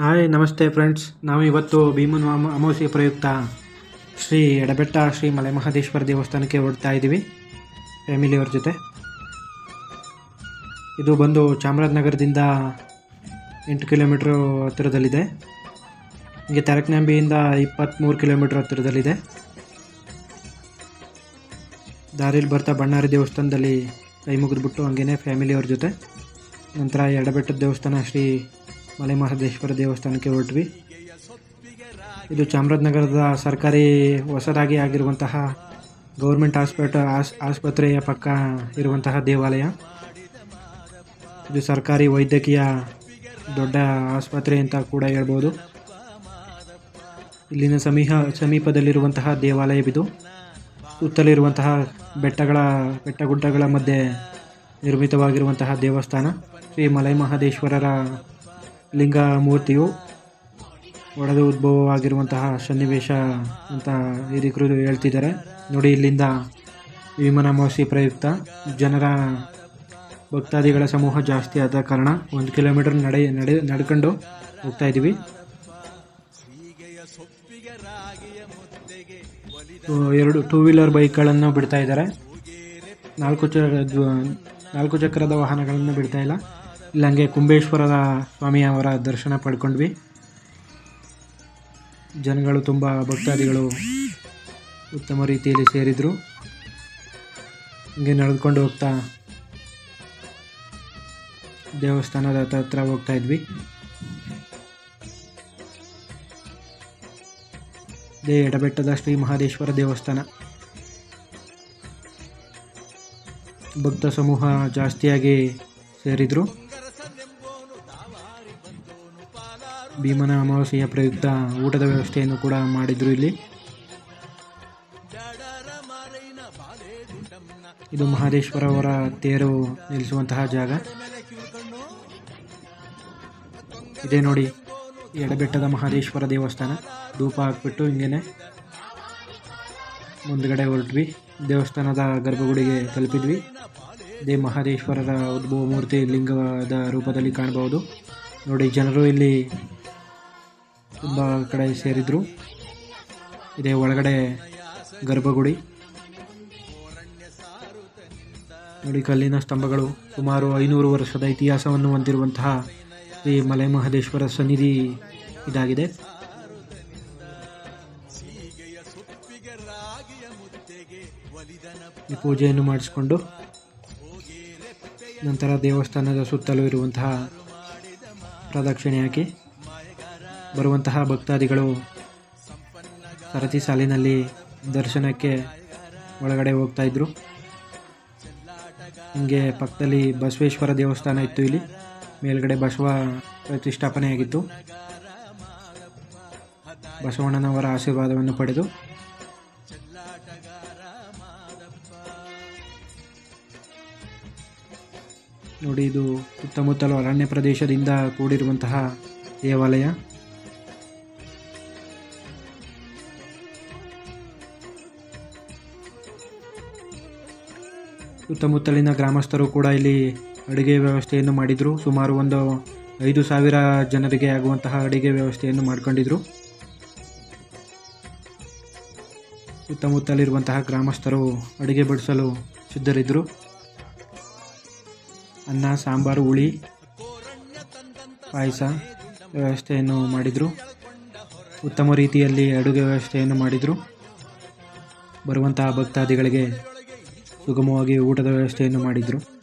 Hi, ನಮಸ್ತೆ friends. ನಾವು ಇವತ್ತು ಭೀಮನ ಅಮಾವಾಸ್ಯ ಪ್ರಯುಕ್ತ ಶ್ರೀ ಎಡಬೆಟ್ಟ ಶ್ರೀ ಮಲೆ ಮಹದೇಶ್ವರ ದೇವಸ್ಥಾನಕ್ಕೆ ಹೊರಡ್ತಾ ಇದ್ದೀವಿ ಫ್ಯಾಮಿಲಿಯವ್ರ ಜೊತೆ. ಇದು ಬಂದು ಚಾಮರಾಜನಗರದಿಂದ ಎಂಟು ಕಿಲೋಮೀಟ್ರ್ ಹತ್ತಿರದಲ್ಲಿದೆ. ಹೀಗೆ ತರಕನಂಬಿಯಿಂದ ಇಪ್ಪತ್ತ್ಮೂರು ಕಿಲೋಮೀಟ್ರ್ ಹತ್ತಿರದಲ್ಲಿದೆ. ದಾರಿಲಿ ಬರ್ತಾ ಬಣ್ಣಾರಿ ದೇವಸ್ಥಾನದಲ್ಲಿ ಕೈ ಮುಗಿದ್ಬಿಟ್ಟು ಹಂಗೇನೆ ಫ್ಯಾಮಿಲಿಯವ್ರ ಜೊತೆ. ನಂತರ ಎಡಬೆಟ್ಟದ ದೇವಸ್ಥಾನ ಶ್ರೀ ಮಲೆ ಮಹದೇಶ್ವರ ದೇವಸ್ಥಾನಕ್ಕೆ ಹೊರಟ್ವಿ. ಇದು ಚಾಮರಾಜನಗರದ ಸರ್ಕಾರಿ ಹೊಸದಾಗಿ ಆಗಿರುವಂತಹ ಗೌರ್ಮೆಂಟ್ ಹಾಸ್ಪಿಟ ಆಸ್ ಆಸ್ಪತ್ರೆಯ ಪಕ್ಕ ಇರುವಂತಹ ದೇವಾಲಯ. ಇದು ಸರ್ಕಾರಿ ವೈದ್ಯಕೀಯ ದೊಡ್ಡ ಆಸ್ಪತ್ರೆ ಅಂತ ಕೂಡ ಹೇಳ್ಬೋದು. ಇಲ್ಲಿನ ಸಮೀಹ, ಸಮೀಪದಲ್ಲಿರುವಂತಹ ದೇವಾಲಯವಿದು. ಸುತ್ತಲಿರುವಂತಹ ಬೆಟ್ಟಗಳ, ಬೆಟ್ಟಗುಡ್ಡಗಳ ಮಧ್ಯೆ ನಿರ್ಮಿತವಾಗಿರುವಂತಹ ದೇವಸ್ಥಾನ. ಶ್ರೀ ಮಲೈ ಮಹದೇಶ್ವರರ ಲಿಂಗ ಮೂರ್ತಿಯು ಒಡೆದು ಉದ್ಭವವಾಗಿರುವಂತಹ ಸನ್ನಿವೇಶ ಅಂತ ಹಿರಿಕರು ಹೇಳ್ತಿದ್ದಾರೆ. ನೋಡಿ, ಇಲ್ಲಿಂದ ವಿಮಾನ ಅಮಾವಾಸ್ಯೆ ಪ್ರಯುಕ್ತ ಜನರ ಭಕ್ತಾದಿಗಳ ಸಮೂಹ ಜಾಸ್ತಿ ಆದ ಕಾರಣ ಒಂದು ಕಿಲೋಮೀಟರ್ ನಡೆ ನಡೆ, ನಡ್ಕೊಂಡು ಹೋಗ್ತಾ ಇದ್ದೀವಿ. ಎರಡು ಟೂ ವೀಲರ್ ಬೈಕ್ಗಳನ್ನು ಬಿಡ್ತಾ ಇದ್ದಾರೆ. ನಾಲ್ಕು ಚ, ನಾಲ್ಕು ಚಕ್ರದ ವಾಹನಗಳನ್ನು ಬಿಡ್ತಾ ಇಲ್ಲ. ಇಲ್ಲ ಹಂಗೆ ಕುಂಬೇಶ್ವರದ ಸ್ವಾಮಿಯವರ ದರ್ಶನ ಪಡ್ಕೊಂಡ್ವಿ. ಜನಗಳು ತುಂಬ ಭಕ್ತಾದಿಗಳು ಉತ್ತಮ ರೀತಿಯಲ್ಲಿ ಸೇರಿದರು. ಹಿಂಗೆ ನಡೆದುಕೊಂಡು ಹೋಗ್ತಾ ದೇವಸ್ಥಾನದ ಹತ್ರ ಹತ್ರ ಹೋಗ್ತಾ ಇದ್ವಿ. ಇದೇ ಎಡಬೆಟ್ಟದ ಶ್ರೀ ಮಹಾದೇಶ್ವರ ದೇವಸ್ಥಾನ. ಭಕ್ತ ಸಮೂಹ ಜಾಸ್ತಿಯಾಗಿ ಸೇರಿದರು. ಭೀಮನ ಅಮಾವಾಸ್ಯೆಯ ಪ್ರಯುಕ್ತ ಊಟದ ವ್ಯವಸ್ಥೆಯನ್ನು ಕೂಡ ಮಾಡಿದ್ರು ಇಲ್ಲಿ. ಇದು ಮಹದೇಶ್ವರ ಅವರ ತೇರು ನಿಲ್ಲಿಸುವಂತಹ ಜಾಗ. ಇದೇ ನೋಡಿ ಎಡಬೆಟ್ಟದ ಮಹದೇಶ್ವರ ದೇವಸ್ಥಾನ. ಧೂಪ ಹಾಕ್ಬಿಟ್ಟು ಹಿಂಗೇನೆ ಮುಂದ್ಗಡೆ ಹೊರಟ್ವಿ. ದೇವಸ್ಥಾನದ ಗರ್ಭಗುಡಿಗೆ ತಲುಪಿದ್ವಿ. ಇದೇ ಮಹದೇಶ್ವರರ ಉದ್ಭವ ಮೂರ್ತಿ ಲಿಂಗದ ರೂಪದಲ್ಲಿ ಕಾಣಬಹುದು. ನೋಡಿ, ಜನರು ಇಲ್ಲಿ ತುಂಬ ಕಡೆ ಸೇರಿದ್ರು. ಇದೇ ಒಳಗಡೆ ಗರ್ಭಗುಡಿ. ನೋಡಿ, ಕಲ್ಲಿನ ಸ್ತಂಭಗಳು ಸುಮಾರು ಐನೂರು ವರ್ಷದ ಇತಿಹಾಸವನ್ನು ಹೊಂದಿರುವಂತಹ ಶ್ರೀ ಮಲೆ ಮಹದೇಶ್ವರ ಸನ್ನಿಧಿ ಇದಾಗಿದೆ. ಈ ಪೂಜೆಯನ್ನು ಮಾಡಿಸಿಕೊಂಡು ನಂತರ ದೇವಸ್ಥಾನದ ಸುತ್ತಲೂ ಇರುವಂತಹ ಪ್ರದಕ್ಷಿಣೆ ಹಾಕಿ ಬರುವಂತಹ ಭಕ್ತಾದಿಗಳು ಸರತಿ ಸಾಲಿನಲ್ಲಿ ದರ್ಶನಕ್ಕೆ ಒಳಗಡೆ ಹೋಗ್ತಾ ಇದ್ರು. ಹಿಂಗೆ ಪಕ್ಕದಲ್ಲಿ ಬಸವೇಶ್ವರ ದೇವಸ್ಥಾನ ಇತ್ತು ಇಲ್ಲಿ. ಮೇಲ್ಗಡೆ ಬಸವ ಪ್ರತಿಷ್ಠಾಪನೆ ಆಗಿತ್ತು. ಬಸವಣ್ಣನವರ ಆಶೀರ್ವಾದವನ್ನು ಪಡೆದು. ನೋಡಿ, ಇದು ಸುತ್ತಮುತ್ತಲು ಅರಣ್ಯ ಪ್ರದೇಶದಿಂದ ಕೂಡಿರುವಂತಹ ದೇವಾಲಯ. ಸುತ್ತಮುತ್ತಲಿನ ಗ್ರಾಮಸ್ಥರು ಕೂಡ ಇಲ್ಲಿ ಅಡುಗೆ ವ್ಯವಸ್ಥೆಯನ್ನು ಮಾಡಿದರು. ಸುಮಾರು ಒಂದು ಐದು ಸಾವಿರ ಜನರಿಗೆ ಆಗುವಂತಹ ಅಡುಗೆ ವ್ಯವಸ್ಥೆಯನ್ನು ಮಾಡ್ಕೊಂಡಿದ್ರು. ಸುತ್ತಮುತ್ತಲಿರುವಂತಹ ಗ್ರಾಮಸ್ಥರು ಅಡುಗೆ ಬಡಿಸಲು ಸಿದ್ಧರಿದ್ದರು ಅನ್ನ, ಸಾಂಬಾರು, ಹುಳಿ, ಪಾಯಸ ವ್ಯವಸ್ಥೆಯನ್ನು ಮಾಡಿದರು. ಉತ್ತಮ ರೀತಿಯಲ್ಲಿ ಅಡುಗೆ ವ್ಯವಸ್ಥೆಯನ್ನು ಮಾಡಿದರು. ಬರುವಂತಹ ಭಕ್ತಾದಿಗಳಿಗೆ ಸುಗಮವಾಗಿ ಊಟದ ವ್ಯವಸ್ಥೆಯನ್ನು ಮಾಡಿದರು.